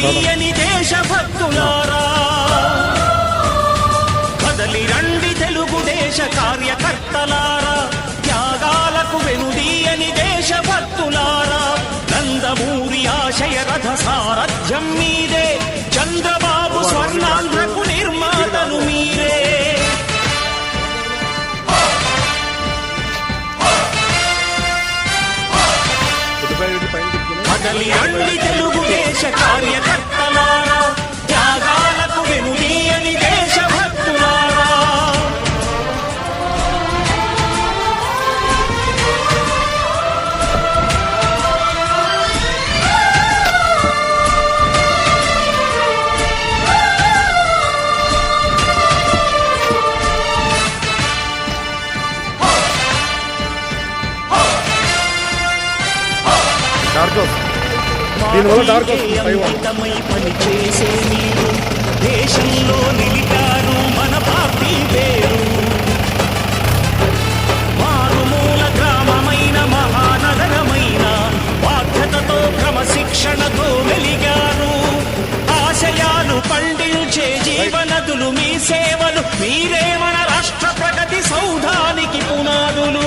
వెనుదీయని దేశభక్తులారా డార్క్ దీనివల్ల dark five దేశంలో నిలిపారు మన పార్టీ పేరు. మారుమూల గ్రామమైన మహానగరమైన బాధ్యతతో క్రమశిక్షణతో వెలిగారు. ఆశయాలు పండించే జీవనదులు మీ సేవలు మీరే మన రాష్ట్ర ప్రగతి సౌధానికి పునాదులు.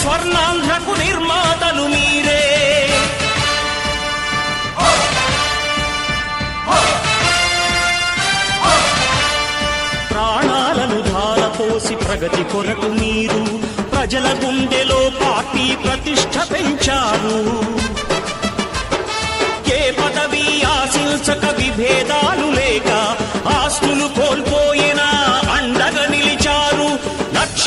స్వర్ణాంధ్రకు నిర్మాతలు మీరే. ప్రాణాలను ధారపోసి ప్రగతి కొరకు మీరు ప్రజల గుండెలో పార్టీ ప్రతిష్ట పెంచారు. ఏ పదవి ఆశించక విభేదాలు లేక ఆస్తులు కోల్పోయినా అండగా నిలిచారు. లక్ష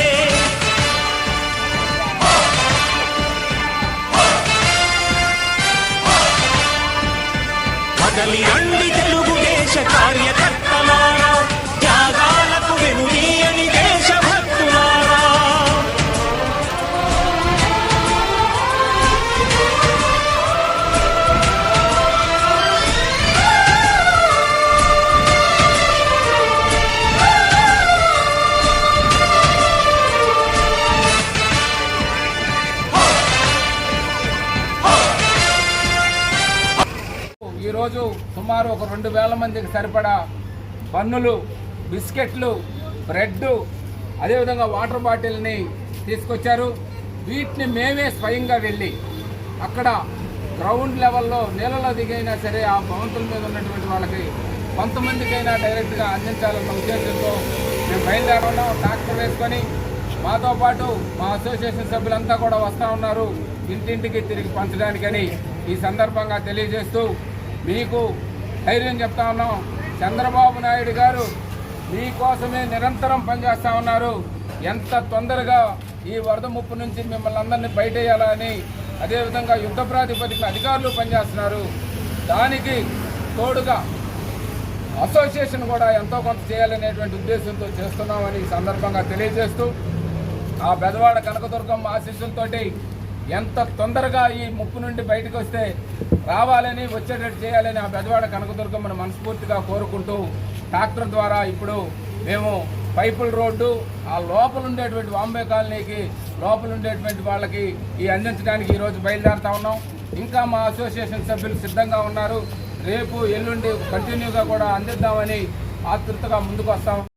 ఈరోజు సుమారు ఒక రెండు వేల మందికి సరిపడా పన్నులు బిస్కెట్లు బ్రెడ్ అదేవిధంగా వాటర్ బాటిల్ని తీసుకొచ్చారు. వీటిని మేమే స్వయంగా వెళ్ళి అక్కడ గ్రౌండ్ లెవెల్లో నీళ్ళలో దిగైనా సరే ఆ భవంతుల మీద ఉన్నటువంటి వాళ్ళకి కొంతమందికైనా డైరెక్ట్గా అందించాలన్న ఉద్దేశంతో మేము బయలుదేరడం ట్రాక్టర్ వేసుకొని మాతో పాటు మా అసోసియేషన్ సభ్యులంతా కూడా వస్తూ ఉన్నారు. ఇంటింటికి తిరిగి పంచడానికని ఈ సందర్భంగా తెలియజేస్తూ మీకు ధైర్యం చెప్తా ఉన్నాం. చంద్రబాబు నాయుడు గారు మీకోసమే నిరంతరం పనిచేస్తా ఉన్నారు. ఎంత తొందరగా ఈ వరద ముప్పు నుంచి మిమ్మల్ని అందరినీ బయటేయాలని అదేవిధంగా యుద్ధ ప్రాతిపదికన అధికారులు పనిచేస్తున్నారు. దానికి తోడుగా అసోసియేషన్ కూడా ఎంతో కొంత చేయాలనేటువంటి ఉద్దేశంతో చేస్తున్నామని సందర్భంగా తెలియజేస్తూ ఆ బెదవాడ కనకదుర్గమ్మ ఆశీస్సులతోటి ఎంత తొందరగా ఈ ముప్పు నుండి బయటకు వస్తే రావాలని వచ్చేటట్టు చేయాలని ఆ పెద్దవాడ కనకదుర్గమ్మను మనస్ఫూర్తిగా కోరుకుంటూ ట్రాక్టర్ ద్వారా ఇప్పుడు మేము పైపుల్ రోడ్డు ఆ లోపల ఉండేటువంటి వాంబే కాలనీకి లోపల ఉండేటువంటి వాళ్ళకి ఈ అందించడానికి ఈరోజు బయలుదేరుతా ఉన్నాం. ఇంకా మా అసోసియేషన్ సభ్యులు సిద్ధంగా ఉన్నారు. రేపు ఎల్లుండి కంటిన్యూగా కూడా అందిద్దామని ఆతృతగా ముందుకు వస్తాం.